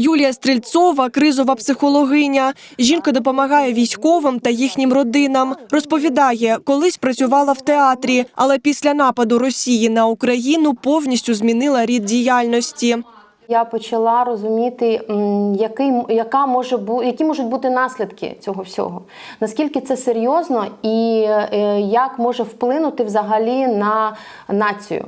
Юлія Стрільцова кризова психологиня. Жінка допомагає військовим та їхнім родинам. Розповідає, колись працювала в театрі, але після нападу Росії на Україну повністю змінила рід діяльності. Я почала розуміти, який, яка може бу, які можуть бути наслідки цього всього, наскільки це серйозно і е, як може вплинути взагалі на націю.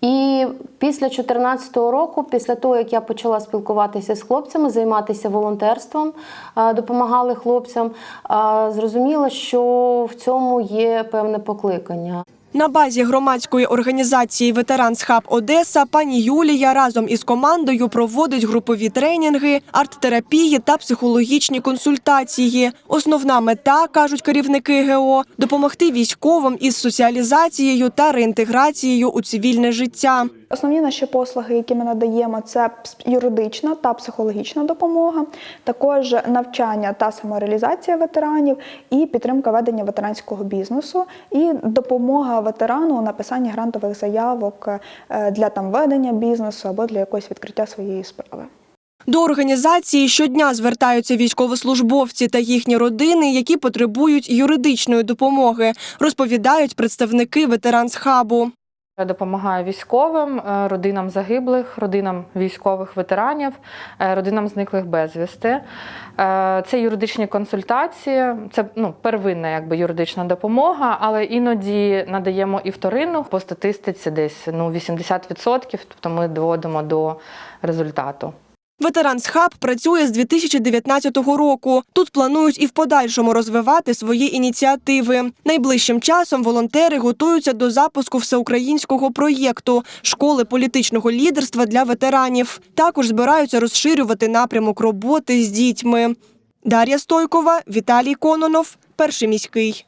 І після 2014 року, після того, як я почала спілкуватися з хлопцями, займатися волонтерством, е, допомагали хлопцям, е, зрозуміла, що в цьому є певне покликання. На базі громадської організації Ветеранс Хаб Одеса пані Юлія разом із командою проводить групові тренінги, арт-терапії та психологічні консультації. Основна мета, кажуть керівники ГО, допомогти військовим із соціалізацією та реінтеграцією у цивільне життя. Основні наші послуги, які ми надаємо, це юридична та психологічна допомога, також навчання та самореалізація ветеранів, і підтримка ведення ветеранського бізнесу, і допомога ветерану у написанні грантових заявок е, для там ведення бізнесу або для якогось відкриття своєї справи. До організації щодня звертаються військовослужбовці та їхні родини, які потребують юридичної допомоги, розповідають представники ветеранс хабу. Я допомагаю військовим, е, родинам загиблих, родинам військових ветеранів, е, родинам зниклих безвісти. Е, Це юридичні консультації, це ну, первинна якби, юридична допомога, але іноді надаємо і вторинну по статистиці десь ну, 80%, тобто ми доводимо до результату. Ветеранс Хаб працює з 2019 року. Тут планують і в подальшому розвивати свої ініціативи. Найближчим часом волонтери готуються до запуску всеукраїнського проєкту школи політичного лідерства для ветеранів. Також збираються розширювати напрямок роботи з дітьми. Дар'я Стойкова, Віталій Кононов, перший міський.